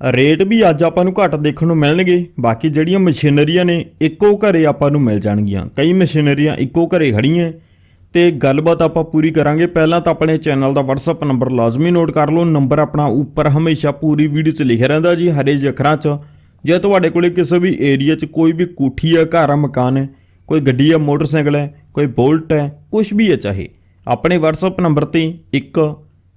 Rate ਵੀ ਅੱਜ ਆਪਾਂ ਨੂੰ ਘੱਟ ਦੇਖਣ ਨੂੰ ਮਿਲਣਗੇ, ਬਾਕੀ ਜਿਹੜੀਆਂ ਮਸ਼ੀਨਰੀਆਂ ਨੇ ਇੱਕੋ ਘਰੇ ਆਪਾਂ ਨੂੰ ਮਿਲ ਜਾਣਗੀਆਂ। ਕਈ ਮਸ਼ੀਨਰੀਆਂ ਇੱਕੋ ਘਰੇ ਖੜੀਆਂ ਤੇ ਗੱਲਬਾਤ ਆਪਾਂ ਪੂਰੀ ਕਰਾਂਗੇ। ਪਹਿਲਾਂ ਤਾਂ ਆਪਣੇ ਚੈਨਲ ਦਾ WhatsApp ਨੰਬਰ ਲਾਜ਼ਮੀ ਨੋਟ ਕਰ ਲਓ। ਨੰਬਰ ਆਪਣਾ ਉੱਪਰ ਹਮੇਸ਼ਾ ਪੂਰੀ ਵੀਡੀਓ 'ਚ ਲਿਖਿਆ ਰਹਿੰਦਾ ਜੀ, ਹਰੇ ਜਿਹੇ ਅੱਖਰਾਂ 'ਚ। ਜੇ ਤੁਹਾਡੇ ਕੋਲੇ ਕਿਸੇ ਵੀ ਏਰੀਆ 'ਚ ਕੋਈ ਵੀ ਕੋਠੀ ਆ ਘਰ ਆ, ਮਕਾਨ ਹੈ, ਕੋਈ ਗੱਡੀ ਆ, ਮੋਟਰਸਾਈਕਲ ਹੈ, ਕੋਈ ਬੋਲਟ ਹੈ ਕੁਝ ਵੀ ਹੈ ਚਾਹੇ, ਆਪਣੇ WhatsApp ਨੰਬਰ ਤੇ ਇੱਕ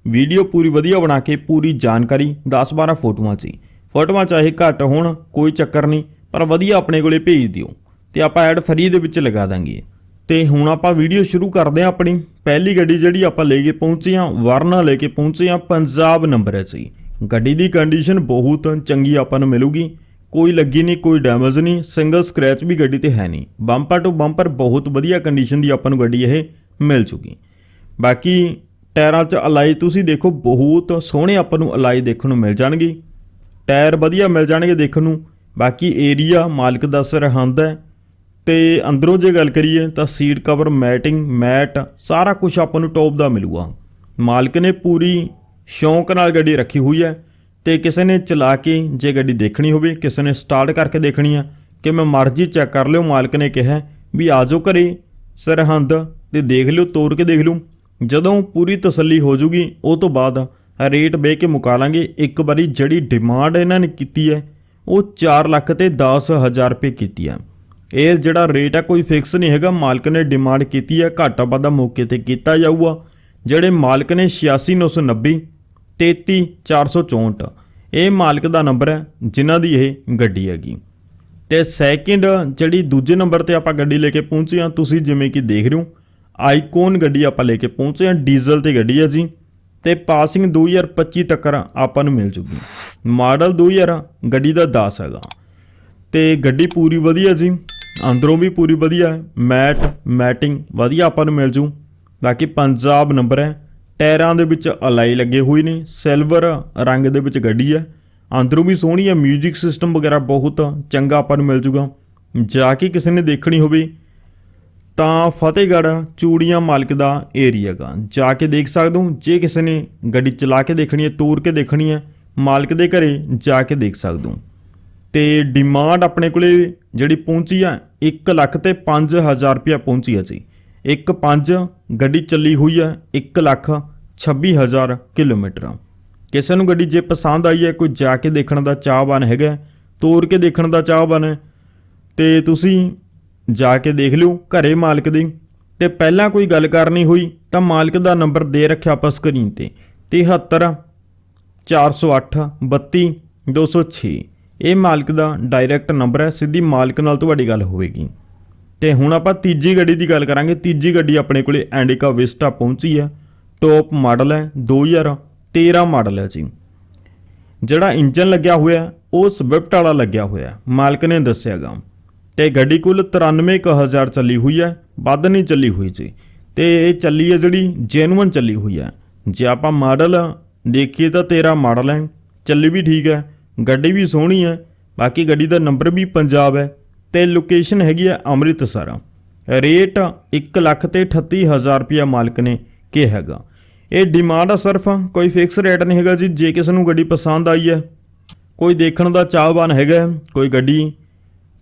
ਵੀਡੀਓ ਪੂਰੀ ਵਧੀਆ ਬਣਾ ਕੇ ਪੂਰੀ ਜਾਣਕਾਰੀ 10-12 ਫੋਟੋਆਂ 'ਚ ਹੀ। ਫੋਟੋਆਂ ਚਾਹੇ ਘੱਟ ਹੋਣ, ਕੋਈ ਚੱਕਰ ਨਹੀਂ, ਪਰ ਵਧੀਆ ਆਪਣੇ ਕੋਲੇ ਭੇਜ ਦਿਓ। ਤੇ ਆਪਾਂ ਐਡ ਫਰੀ ਦੇ ਵਿੱਚ ਲਗਾ ਦਾਂਗੇ। ਤੇ ਹੁਣ ਆਪਾਂ ਵੀਡੀਓ ਸ਼ੁਰੂ ਕਰਦੇ ਹਾਂ ਆਪਣੀ। ਪਹਿਲੀ ਗੱਡੀ ਜਿਹੜੀ ਆਪਾਂ ਲੈ ਕੇ ਪਹੁੰਚੇ ਹਾਂ, ਵਰਨਾ ਲੈ ਕੇ ਪਹੁੰਚੇ ਹਾਂ ਪੰਜਾਬ ਨੰਬਰ ਹੈ। ਜੀ ਗੱਡੀ ਦੀ ਕੰਡੀਸ਼ਨ ਬਹੁਤ ਚੰਗੀ ਆਪਾਂ ਨੂੰ ਮਿਲੂਗੀ। ਕੋਈ ਲੱਗੀ ਨਹੀਂ, ਕੋਈ ਡੈਮੇਜ ਨਹੀਂ ਸਿੰਗਲ ਸਕ੍ਰੈਚ ਵੀ ਗੱਡੀ ਤੇ ਹੈ ਨਹੀਂ। ਬੰਪਰ ਟੂ ਬੰਪਰ ਬਹੁਤ ਵਧੀਆ ਕੰਡੀਸ਼ਨ ਦੀ ਆਪਾਂ ਨੂੰ ਗੱਡੀ ਇਹ ਮਿਲ ਚੁੱਕੀ। ਬਾਕੀ ਟਾਇਰਾਂ 'ਚ ਅਲਾਈ ਤੁਸੀਂ ਦੇਖੋ ਬਹੁਤ ਸੋਹਣੇ ਆਪਾਂ ਨੂੰ ਅਲਾਈ ਦੇਖਣ ਨੂੰ ਮਿਲ ਜਾਣਗੇ। ਟਾਇਰ ਵਧੀਆ ਮਿਲ ਜਾਣਗੇ ਦੇਖਣ ਨੂੰ। ਬਾਕੀ ਏਰੀਆ ਮਾਲਕ ਦਾ ਸਰਹੰਦ ਹੈ। ਤੇ ਅੰਦਰੋਂ ਜੇ ਗੱਲ ਕਰੀਏ ਤਾਂ ਸੀਟ ਕਵਰ, ਮੈਟਿੰਗ, ਮੈਟ, ਸਾਰਾ ਕੁਝ ਆਪਾਂ ਨੂੰ ਟੌਪ ਦਾ ਮਿਲੂਗਾ। ਮਾਲਕ ਨੇ ਪੂਰੀ ਸ਼ੌਂਕ ਨਾਲ ਗੱਡੀ ਰੱਖੀ ਹੋਈ ਹੈ ਤੇ ਕਿਸੇ ਨੇ ਚਲਾ ਕੇ ਜੇ ਗੱਡੀ ਦੇਖਣੀ ਹੋਵੇ, ਕਿਸੇ ਨੇ ਸਟਾਰਟ ਕਰਕੇ ਦੇਖਣੀ ਆ, ਕਿ ਮੈਂ ਮਰਜ਼ੀ ਚੈੱਕ ਕਰ ਲਿਓ, ਮਾਲਕ ਨੇ ਕਿਹਾ ਵੀ ਆ ਜਾਓ ਘਰੇ, ਸਰਹੰਦ ਤੇ ਦੇਖ ਲਿਓ, ਤੋੜ ਕੇ ਦੇਖ ਲਿਓ। ਜਦੋਂ ਪੂਰੀ ਤਸੱਲੀ ਹੋ ਜੂਗੀ, ਉਹ ਤੋਂ ਬਾਅਦ ਰੇਟ ਬੇ ਕੇ ਮੁਕਾ ਲਾਂਗੇ। ਇੱਕ ਵਾਰੀ ਜਿਹੜੀ ਡਿਮਾਂਡ ਇਹਨਾਂ ਨੇ ਕੀਤੀ ਹੈ, ਉਹ 4 ਲੱਖ ਤੇ 10000 ਰੁਪਏ ਕੀਤੀ ਹੈ। ਇਹ ਜਿਹੜਾ ਰੇਟ ਹੈ ਕੋਈ ਫਿਕਸ ਨਹੀਂ ਹੈਗਾ। ਮਾਲਕ ਨੇ ਡਿਮਾਂਡ ਕੀਤੀ ਹੈ, ਘਾਟਾ ਵਾਧਾ ਮੌਕੇ ਤੇ ਕੀਤਾ ਜਾਊਗਾ। ਜਿਹੜੇ ਮਾਲਕ ਨੇ 86990 33464 ਇਹ ਮਾਲਕ ਦਾ ਨੰਬਰ ਹੈ, ਜਿਨ੍ਹਾਂ ਦੀ ਇਹ ਗੱਡੀ ਹੈਗੀ। ਤੇ ਸੈਕਿੰਡ ਜਿਹੜੀ ਦੂਜੇ ਨੰਬਰ ਤੇ ਆਪਾਂ ਗੱਡੀ ਲੈ ਕੇ ਪਹੁੰਚੇ ਹਾਂ, ਤੁਸੀਂ ਜਿਵੇਂ ਕਿ ਦੇਖ ਰਹੇ ਹੋ ਆਈਕੋਨ ਗੱਡੀ ਆਪਾਂ ਲੈ ਕੇ ਪਹੁੰਚੇ ਹਾਂ, ਡੀਜ਼ਲ ਤੇ ਗੱਡੀ ਹੈ ਜੀ। ਤੇ ਪਾਸਿੰਗ 2025 ਤੱਕ ਆਪਾਂ ਨੂੰ ਮਿਲ ਜੂਗੀ। ਮਾਡਲ 2000 ਗੱਡੀ ਦਾ 10 ਹੈਗਾ। ਤੇ ਗੱਡੀ ਪੂਰੀ ਵਧੀਆ ਜੀ, ਅੰਦਰੋਂ ਵੀ ਪੂਰੀ ਵਧੀਆ ਹੈ, ਮੈਟ, ਮੈਟਿੰਗ ਵਧੀਆ ਆਪਾਂ ਨੂੰ ਮਿਲ ਜੂ। ਬਾਕੀ ਪੰਜਾਬ ਨੰਬਰ ਹੈ, ਟਾਇਰਾਂ ਦੇ ਵਿੱਚ ਅਲਾਈ ਲੱਗੇ ਹੋਏ ਨੇ, ਸਿਲਵਰ ਰੰਗ ਦੇ ਵਿੱਚ ਗੱਡੀ ਹੈ। ਅੰਦਰੋਂ ਵੀ ਸੋਹਣੀ ਹੈ, 뮤직 ਸਿਸਟਮ ਵਗੈਰਾ ਬਹੁਤ ਚੰਗਾ ਆਪਾਂ ਨੂੰ ਮਿਲ ਜੂਗਾ। ਜਾ ਕੇ ਕਿਸੇ ਨੇ ਦੇਖਣੀ ਹੋਵੇ ਤਾਂ ਫਤਿਹਗੜ੍ਹ ਚੂੜੀਆਂ ਮਾਲਕ ਦਾ ਏਰੀਆ ਗਾ। ਜਾ ਕੇ ਦੇਖ ਸਕਦੇ ਹੋ, ਜੇ ਕਿਸੇ ਨੇ ਗੱਡੀ ਚਲਾ ਕੇ ਦੇਖਣੀ ਹੈ, ਤੋਰ ਕੇ ਦੇਖਣੀ ਹੈ, ਮਾਲਕ ਦੇ ਘਰੇ ਜਾ ਕੇ ਦੇਖ ਸਕਦੇ ਹੋ। ਤੇ ਡਿਮਾਂਡ ਆਪਣੇ ਕੋਲੇ ਜਿਹੜੀ ਪਹੁੰਚੀ ਆ 1 ਲੱਖ ਤੇ 5000 ਰੁਪਇਆ ਪਹੁੰਚੀ ਆ ਜੀ। 1 5 ਗੱਡੀ ਚੱਲੀ ਹੋਈ ਆ 1 ਲੱਖ 26000 ਕਿਲੋਮੀਟਰ। ਕਿਸੇ ਨੂੰ ਗੱਡੀ ਜੇ ਪਸੰਦ ਆਈ ਹੈ, ਕੋਈ ਜਾ ਕੇ ਦੇਖਣ ਦਾ ਚਾਹਵਾਨ ਹੈਗਾ, ਤੋਰ ਕੇ ਦੇਖਣ ਦਾ ਚਾਹਵਾਨ ਹੈ, ਤੇ ਤੁਸੀਂ ਜਾ ਕੇ ਦੇਖ ਲਿਓ ਘਰੇ ਮਾਲਕ ਦੀ। ਤੇ ਪਹਿਲਾਂ ਕੋਈ ਗੱਲ ਕਰਨੀ ਹੋਈ ਤਾਂ ਮਾਲਕ ਦਾ ਨੰਬਰ ਦੇ ਰੱਖਿਆ ਆਪਾਂ ਸਕਰੀਨ ਤੇ। 73 408 32 206 ਇਹ ਮਾਲਕ ਦਾ ਡਾਇਰੈਕਟ ਨੰਬਰ ਹੈ, ਸਿੱਧੀ ਮਾਲਕ ਨਾਲ ਤੁਹਾਡੀ ਗੱਲ ਹੋਵੇਗੀ। ਤੇ ਹੁਣ ਆਪਾਂ ਤੀਜੀ ਗੱਡੀ ਦੀ ਗੱਲ ਕਰਾਂਗੇ। ਤੀਜੀ ਗੱਡੀ ਆਪਣੇ ਕੋਲੇ ਐਂਡਿਕਾ ਵਿਸਟਾ ਪਹੁੰਚੀ ਹੈ। ਟੌਪ ਮਾਡਲ ਹੈ 2013 ਮਾਡਲ ਹੈ ਜੀ। ਜਿਹੜਾ ਇੰਜਨ ਲੱਗਿਆ ਹੋਇਆ, ਉਹ ਸਵਿਫਟ ਵਾਲਾ ਲੱਗਿਆ ਹੋਇਆ। ਮਾਲਕ ਨੇ ਦੱਸਿਆਗਾ ਤੇ ਗੱਡੀ ਕੁੱਲ 93000 ਚੱਲੀ ਹੋਈ ਹੈ, ਵੱਧ ਨਹੀਂ ਚੱਲੀ ਹੋਈ ਜੀ। ਤੇ ਇਹ ਚੱਲੀ ਹੈ ਜਿਹੜੀ ਜੈਨੂਅਨ ਚੱਲੀ ਹੋਈ ਹੈ। ਜੇ ਆਪਾਂ ਮਾਡਲ ਦੇਖੀਏ ਤਾਂ 13 ਮਾਡਲ ਹੈ, ਚੱਲੀ ਵੀ ਠੀਕ ਹੈ, ਗੱਡੀ ਵੀ ਸੋਹਣੀ ਹੈ, ਬਾਕੀ ਗੱਡੀ ਦਾ ਨੰਬਰ ਵੀ ਪੰਜਾਬ ਹੈ ਤੇ ਲੋਕੇਸ਼ਨ ਹੈਗੀ ਹੈ ਅੰਮ੍ਰਿਤਸਰ। ਰੇਟ 1 ਲੱਖ ਤੇ 38000 ਰੁਪਇਆ ਮਾਲਕ ਨੇ ਕਿਹਾ ਹੈਗਾ। ਇਹ ਡਿਮਾਂਡ ਆ ਸਿਰਫ, ਕੋਈ ਫਿਕਸ ਰੇਟ ਨਹੀਂ ਹੈਗਾ ਜੀ, ਜੇ ਕਿਸੇ ਨੂੰ ਗੱਡੀ ਪਸੰਦ ਆਈ ਹੈ, ਕੋਈ ਦੇਖਣ ਦਾ ਚਾਹਵਾਨ ਹੈਗਾ ਕੋਈ ਗੱਡੀ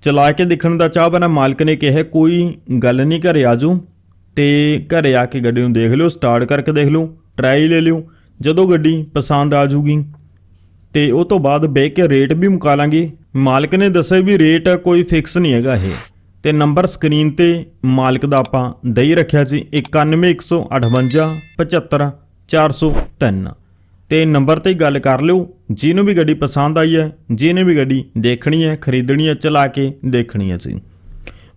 ਚਲਾ ਕੇ ਦੇਖਣ ਦਾ ਚਾਹ ਹੈ ਮਾਲਕ ਨੇ ਕਿਹਾ, ਕੋਈ ਗੱਲ ਨਹੀਂ, ਘਰੇ ਆਜੋ ਤੇ ਘਰੇ ਆ ਕੇ ਗੱਡੀ ਨੂੰ ਦੇਖ ਲਿਓ ਸਟਾਰਟ ਕਰਕੇ ਦੇਖ ਲਿਓ ਟਰਾਈ ਲੈ ਲਿਓ, ਜਦੋਂ ਗੱਡੀ ਪਸੰਦ ਆ ਜੂਗੀ ਤੇ ਉਹ ਤੋਂ ਬਾਅਦ ਬਹਿ ਕੇ ਰੇਟ ਵੀ ਮੁਕਾ ਲਾਂਗੇ। ਮਾਲਕ ਨੇ ਦੱਸਿਆ ਵੀ ਰੇਟ ਕੋਈ ਫਿਕਸ ਨਹੀਂ ਹੈਗਾ ਇਹ। ਤੇ ਨੰਬਰ ਸਕਰੀਨ ਤੇ ਮਾਲਕ ਦਾ ਆਪਾਂ ਦਈ ਰੱਖਿਆ ਸੀ 9115 75 403 ਤੇ ਨੰਬਰ ਤੇ ਗੱਲ ਕਰ ਲਿਓ। ਜਿਹਨੂੰ ਵੀ ਗੱਡੀ ਪਸੰਦ ਆਈ ਹੈ, ਜਿਹਨੇ ਵੀ ਗੱਡੀ ਦੇਖਣੀ ਹੈ, ਖਰੀਦਣੀ ਹੈ, ਚਲਾ ਕੇ ਦੇਖਣੀ ਹੈ ਜੀ।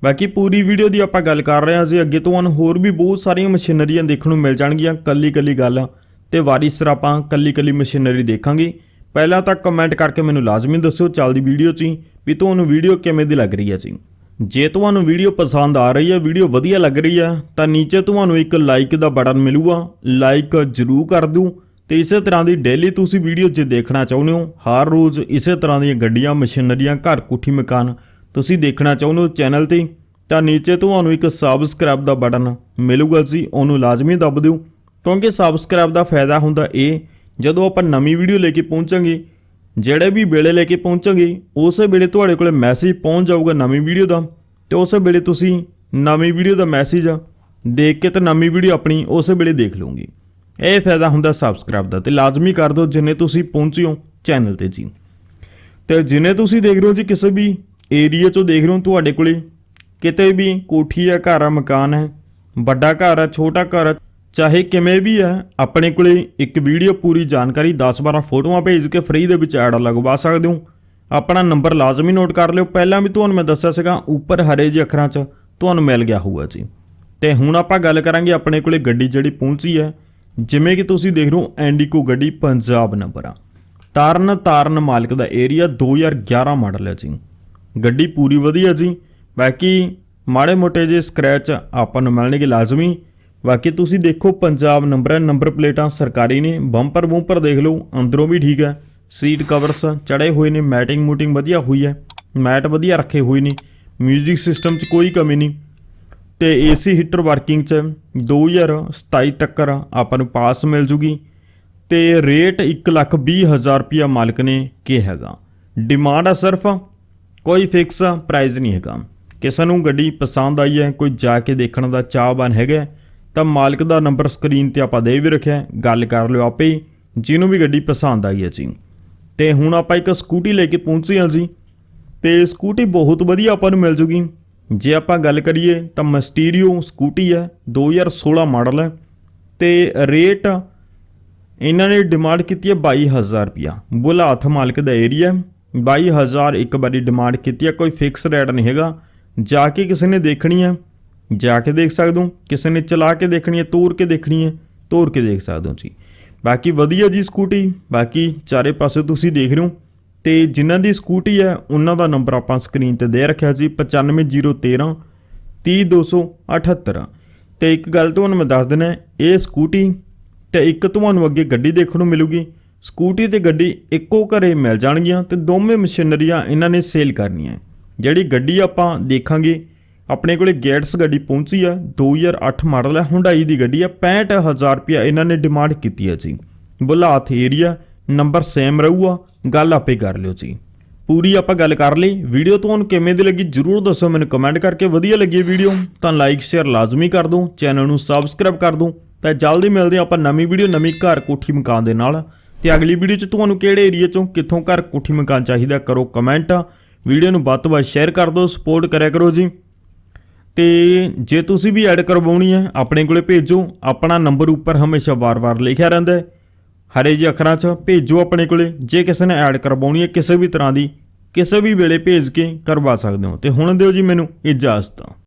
ਬਾਕੀ ਪੂਰੀ ਵੀਡੀਓ ਦੀ ਆਪਾਂ ਗੱਲ ਕਰ ਰਹੇ ਹਾਂ ਜੀ। ਅੱਗੇ ਤੁਹਾਨੂੰ ਹੋਰ ਵੀ ਬਹੁਤ ਸਾਰੀਆਂ ਮਸ਼ੀਨਰੀਆਂ ਦੇਖਣ ਨੂੰ ਮਿਲ ਜਾਣਗੀਆਂ। ਕੱਲੀ ਕੱਲੀ ਗੱਲ ਤੇ ਵਾਰੀ ਸਿਰ ਆਪਾਂ ਕੱਲੀ ਕੱਲੀ ਮਸ਼ੀਨਰੀ ਦੇਖਾਂਗੇ। ਪਹਿਲਾਂ ਤਾਂ ਕਮੈਂਟ ਕਰਕੇ ਮੈਨੂੰ ਲਾਜ਼ਮੀ ਦੱਸਿਓ ਚੱਲਦੀ ਵੀਡੀਓ 'ਚ ਹੀ ਵੀ ਤੁਹਾਨੂੰ ਵੀਡੀਓ ਕਿਵੇਂ ਦੀ ਲੱਗ ਰਹੀ ਹੈ ਜੀ। ਜੇ ਤੁਹਾਨੂੰ ਵੀਡੀਓ ਪਸੰਦ ਆ ਰਹੀ ਹੈ, ਵੀਡੀਓ ਵਧੀਆ ਲੱਗ ਰਹੀ ਹੈ, ਤਾਂ ਨੀਚੇ ਤੁਹਾਨੂੰ ਇੱਕ ਲਾਈਕ ਦਾ ਬਟਨ ਮਿਲੂਗਾ। ਲਾਈਕ ਜ਼ਰੂਰ ਕਰ ਦਿਓ। ਤੇ ਇਸੇ ਤਰ੍ਹਾਂ ਦੀ ਡੇਲੀ ਤੁਸੀਂ ਵੀਡੀਓ ਜੇ ਦੇਖਣਾ ਚਾਹੁੰਦੇ ਹੋ, ਹਰ ਰੋਜ਼ ਇਸੇ ਤਰ੍ਹਾਂ ਦੀਆਂ ਗੱਡੀਆਂ, ਮਸ਼ੀਨਰੀਆਂ, ਘਰ ਕੋਠੀ, ਮਕਾਨ, ਤੁਸੀਂ ਦੇਖਣਾ ਚਾਹੁੰਦੇ ਹੋ ਚੈਨਲ ਤੇ, ਤਾਂ ਨੀਚੇ ਤੁਹਾਨੂੰ ਇੱਕ ਸਬਸਕ੍ਰਾਈਬ ਦਾ ਬਟਨ ਮਿਲੂਗਾ ਜੀ, ਉਹਨੂੰ ਲਾਜ਼ਮੀ ਦਬ ਦਿਓ। ਕਿਉਂਕਿ ਸਬਸਕ੍ਰਾਈਬ ਦਾ ਫਾਇਦਾ ਹੁੰਦਾ ਇਹ, ਜਦੋਂ ਆਪਾਂ ਨਵੀਂ ਵੀਡੀਓ ਲੈ ਕੇ ਪਹੁੰਚਾਂਗੇ, ਜਿਹੜੇ ਵੀ ਵੇਲੇ ਲੈ ਕੇ ਪਹੁੰਚਾਂਗੇ, ਉਸੇ ਵੇਲੇ ਤੁਹਾਡੇ ਕੋਲੇ ਮੈਸੇਜ ਪਹੁੰਚ ਜਾਊਗਾ ਨਵੀਂ ਵੀਡੀਓ ਦਾ, ਤੇ ਉਸੇ ਵੇਲੇ ਤੁਸੀਂ ਨਵੀਂ ਵੀਡੀਓ ਦਾ ਮੈਸੇਜ ਦੇਖ ਕੇ ਤੇ ਨਵੀਂ ਵੀਡੀਓ ਆਪਣੀ ਉਸੇ ਵੇਲੇ ਦੇਖ ਲਓਗੇ। ਇਹ ਫਾਇਦਾ ਹੁੰਦਾ ਸਬਸਕ੍ਰਾਈਬ ਦਾ ਤੇ ਲਾਜ਼ਮੀ ਕਰ ਦਿਓ ਜਿੰਨੇ ਤੁਸੀਂ ਪਹੁੰਚਿਓ ਚੈਨਲ ਤੇ ਜੀ। ਤੇ ਜਿੰਨੇ ਤੁਸੀਂ ਦੇਖ ਰਹੇ ਹੋ ਜੀ ਕਿਸੇ ਵੀ ਏਰੀਆ ਚੋਂ ਦੇਖ ਰਹੇ ਹੋ ਤੁਹਾਡੇ ਕੋਲੇ, ਕਿਤੇ ਵੀ ਕੋਠੀ ਹੈ, ਘਰ ਆ ਮਕਾਨ ਹੈ, ਵੱਡਾ ਘਰ ਹੈ, ਛੋਟਾ ਘਰ ਹੈ, ਚਾਹੇ ਕਿਵੇਂ ਵੀ ਹੈ, ਆਪਣੇ ਕੋਲੇ ਇੱਕ ਵੀਡੀਓ ਪੂਰੀ ਜਾਣਕਾਰੀ 10-12 ਫੋਟੋਆਂ ਭੇਜ ਕੇ ਫ੍ਰੀ ਦੇ ਵਿੱਚ ਐਡ ਲਗਵਾ ਸਕਦੇ ਹੋ। ਆਪਣਾ ਨੰਬਰ ਲਾਜ਼ਮੀ ਨੋਟ ਕਰ ਲਿਓ। ਪਹਿਲਾਂ ਵੀ ਤੁਹਾਨੂੰ ਮੈਂ ਦੱਸਿਆ ਸੀਗਾ, ਉੱਪਰ ਹਰੇ ਜਿਹੇ ਅੱਖਰਾਂ 'ਚ ਤੁਹਾਨੂੰ ਮਿਲ ਗਿਆ ਹੋਊਗਾ ਜੀ। ਤੇ ਹੁਣ ਆਪਾਂ ਗੱਲ ਕਰਾਂਗੇ ਆਪਣੇ ਕੋਲੇ ਗੱਡੀ ਜਿਹੜੀ ਪਹੁੰਚੀ ਹੈ ਜਿਵੇਂ ਕਿ ਤੁਸੀਂ ਦੇਖ ਰਹੇ ਹੋ, ਐਂਡੀਕੋ ਗੱਡੀ ਪੰਜਾਬ ਨੰਬਰ ਆ। ਤਾਰਨ ਤਾਰਨ ਮਾਲਕ ਦਾ ਏਰੀਆ 2011 ਮਾਡਲ ਹੈ ਜੀ। ਗੱਡੀ ਪੂਰੀ ਵਧੀਆ ਜੀ। ਬਾਕੀ ਮਾੜੇ ਮੋਟੇ ਜੇ ਸਕ੍ਰੈਚ ਆਪਾਂ ਨੂੰ ਮਿਲਣਗੇ ਲਾਜ਼ਮੀ। ਬਾਕੀ ਤੁਸੀਂ ਦੇਖੋ, ਪੰਜਾਬ ਨੰਬਰ ਹੈ, ਨੰਬਰ ਪਲੇਟਾਂ ਸਰਕਾਰੀ ਨੇ। ਬੰਪਰ ਬੂੰਪਰ ਦੇਖ ਲਓ, ਅੰਦਰੋਂ ਵੀ ਠੀਕ ਹੈ। ਸੀਟ ਕਵਰਸ ਚੜੇ ਹੋਏ ਨੇ, ਮੈਟਿੰਗ ਮੂਟਿੰਗ ਵਧੀਆ ਹੋਈ ਹੈ। ਮੈਟ ਵਧੀਆ ਰੱਖੇ ਹੋਏ ਨੇ। 뮤직 ਸਿਸਟਮ 'ਚ ਕੋਈ ਕਮੀ ਨਹੀਂ। ਤੇ ਏਸੀ ਹੀਟਰ ਵਰਕਿੰਗ 'ਚ 2027 ਤੱਕ ਆਪਾਂ ਨੂੰ ਪਾਸ ਮਿਲ ਜੂਗੀ ਤੇ ਰੇਟ 120000 ਰੁਪਿਆ ਮਾਲਕ ਨੇ ਕਿਹਾ ਹੈਗਾ। ਡਿਮਾਂਡ ਆ ਸਿਰਫ, ਕੋਈ ਫਿਕਸ ਪ੍ਰਾਈਸ ਨਹੀਂ ਹੈਗਾ। ਕਿਸੇ ਨੂੰ ਗੱਡੀ ਪਸੰਦ ਆਈ ਹੈ, ਕੋਈ ਜਾ ਕੇ ਦੇਖਣ ਦਾ ਚਾਹਵਾਨ ਹੈਗਾ ਤਾਂ ਮਾਲਕ ਦਾ ਨੰਬਰ ਸਕਰੀਨ ਤੇ ਆਪਾਂ ਦੇ ਵੀ ਰੱਖਿਆ ਗੱਲ ਕਰ ਲਿਓ ਆਪੇ ਹੀ, ਜਿਹਨੂੰ ਵੀ ਗੱਡੀ ਪਸੰਦ ਆਈ ਹੈ ਜੀ। ਤੇ ਹੁਣ ਆਪਾਂ ਇੱਕ ਸਕੂਟੀ ਲੈ ਕੇ ਪਹੁੰਚੇ ਹਾਂ ਜੀ, ਤੇ ਸਕੂਟੀ ਬਹੁਤ ਵਧੀਆ ਆਪਾਂ ਨੂੰ ਮਿਲ ਜੂਗੀ। ਜੇ ਆਪਾਂ ਗੱਲ ਕਰੀਏ ਤਾਂ ਮਸਟੀਰੀਓ ਸਕੂਟੀ ਹੈ 2016 ਮਾਡਲ ਹੈ ਤੇ ਰੇਟ ਇਹਨਾਂ ਨੇ ਡਿਮਾਂਡ ਕੀਤੀ ਹੈ 22000 ਰੁਪਿਆ ਬੁਲਾਥ ਮਾਲਕ ਦਾ ਏਰੀਆ 22000 ਇੱਕ ਵਾਰੀ ਡਿਮਾਂਡ ਕੀਤੀ ਹੈ, ਕੋਈ ਫਿਕਸ ਰੇਟ ਨਹੀਂ ਹੈਗਾ। ਜਾ ਕੇ ਕਿਸੇ ਨੇ ਦੇਖਣੀ ਹੈ, ਜਾ ਕੇ ਦੇਖ ਸਕਦੇ ਹੋ, ਕਿਸੇ ਨੇ ਚਲਾ ਕੇ ਦੇਖਣੀ ਹੈ, ਤੋਰ ਕੇ ਦੇਖਣੀ ਹੈ, ਤੋਰ ਕੇ ਦੇਖ ਸਕਦੇ ਹੋ ਜੀ ਬਾਕੀ ਵਧੀਆ ਜੀ ਸਕੂਟੀ, ਬਾਕੀ ਚਾਰੇ ਪਾਸੇ ਤੁਸੀਂ ਦੇਖ ਰਹੇ ਹੋ। ਤੇ ਜਿਨ੍ਹਾਂ ਦੀ ਸਕੂਟੀ ਹੈ, ਉਹਨਾਂ ਦਾ ਨੰਬਰ ਆਪਾਂ ਸਕਰੀਨ ਤੇ ਦੇ ਰੱਖਿਆ ਜੀ 95013 30278 ਤੇ ਇੱਕ ਗੱਲ ਤੁਹਾਨੂੰ ਮੈਂ ਦੱਸ ਦਿੰਦਾ ਇਹ ਸਕੂਟੀ ਤੇ ਇੱਕ ਤੁਹਾਨੂੰ ਅੱਗੇ ਗੱਡੀ ਦੇਖਣ ਨੂੰ ਮਿਲੂਗੀ। ਸਕੂਟੀ ਤੇ ਗੱਡੀ ਇੱਕੋ ਘਰੇ ਮਿਲ ਜਾਣਗੀਆਂ ਤੇ ਦੋਵੇਂ ਮਸ਼ੀਨਰੀਆਂ ਇਹਨਾਂ ਨੇ ਸੇਲ ਕਰਨੀਆਂ। ਜਿਹੜੀ ਗੱਡੀ ਆਪਾਂ ਦੇਖਾਂਗੇ, ਆਪਣੇ ਕੋਲੇ ਗੇਟਸ ਗੱਡੀ ਪਹੁੰਚੀ ਆ 2008 ਮਾਡਲ ਹੈ ਹੁੰਡਾਈ ਦੀ ਗੱਡੀ ਆ 65000 ਰੁਪਇਆ ਇਹਨਾਂ ਨੇ ਡਿਮਾਂਡ ਕੀਤੀ ਹੈ ਜੀ। ਬੁਲਾਥ ਏਰੀਆ ਨੰਬਰ ਸੇਮ ਰਹੂਗਾ, ਗੱਲ ਆਪੇ ਕਰ ਲਿਓ ਜੀ। ਪੂਰੀ ਆਪਾਂ ਗੱਲ ਕਰ ਲਈ, ਵੀਡੀਓ ਤੁਹਾਨੂੰ ਕਿਵੇਂ ਦੀ ਲੱਗੀ ਜਰੂਰ ਦੱਸੋ, ਮੈਨੂੰ ਕਮੈਂਟ ਕਰਕੇ ਵਧੀਆ ਲੱਗੀ ਵੀਡੀਓ। ਤਾਂ ਲਾਈਕ ਸ਼ੇਅਰ ਲਾਜ਼ਮੀ ਕਰ ਦਿਓ ਚੈਨਲ ਨੂੰ ਸਬਸਕ੍ਰਾਈਬ ਕਰ ਦਿਓ। ਤਾਂ ਜਲਦੀ ਮਿਲਦੇ ਆਪਾਂ ਨਵੀਂ ਵੀਡੀਓ, ਨਵੀਂ ਘਰ ਕੋਠੀ ਮਕਾਨ ਦੇ ਨਾਲ। ਤੇ ਅਗਲੀ ਵੀਡੀਓ 'ਚ ਤੁਹਾਨੂੰ ਕਿਹੜੇ ਏਰੀਆ 'ਚੋਂ ਕਿੱਥੋਂ ਘਰ ਕੋਠੀ ਮਕਾਨ ਚਾਹੀਦਾ ਕਰੋ ਕਮੈਂਟ ਵੀਡੀਓ ਨੂੰ ਵੱਧ ਤੋਂ ਵੱਧ ਸ਼ੇਅਰ ਕਰ ਦਿਓ ਸਪੋਰਟ ਕਰਿਆ ਕਰੋ ਜੀ। ਤੇ ਜੇ ਤੁਸੀਂ ਵੀ ਐਡ ਕਰਵਾਉਣੀ ਹੈ, ਆਪਣੇ ਕੋਲੇ ਭੇਜੋ। ਆਪਣਾ ਨੰਬਰ ਉੱਪਰ ਹਮੇਸ਼ਾ ਵਾਰ-ਵਾਰ ਲਿਖਿਆ ਰਹਿੰਦਾ ਹੈ। ਹਰੇ ਜਿਹੇ ਅੱਖਰਾਂ 'ਚ ਭੇਜੋ ਆਪਣੇ ਕੋਲੇ। ਜੇ ਕਿਸੇ ਨੇ ਐਡ ਕਰਵਾਉਣੀ ਹੈ, ਕਿਸੇ ਵੀ ਤਰ੍ਹਾਂ ਦੀ, ਕਿਸੇ ਵੀ ਵੇਲੇ ਭੇਜ ਕੇ ਕਰਵਾ ਸਕਦੇ ਹੋ। ਤੇ ਹੁਣ ਦਿਓ ਜੀ ਮੈਨੂੰ ਇਜਾਜ਼ਤ।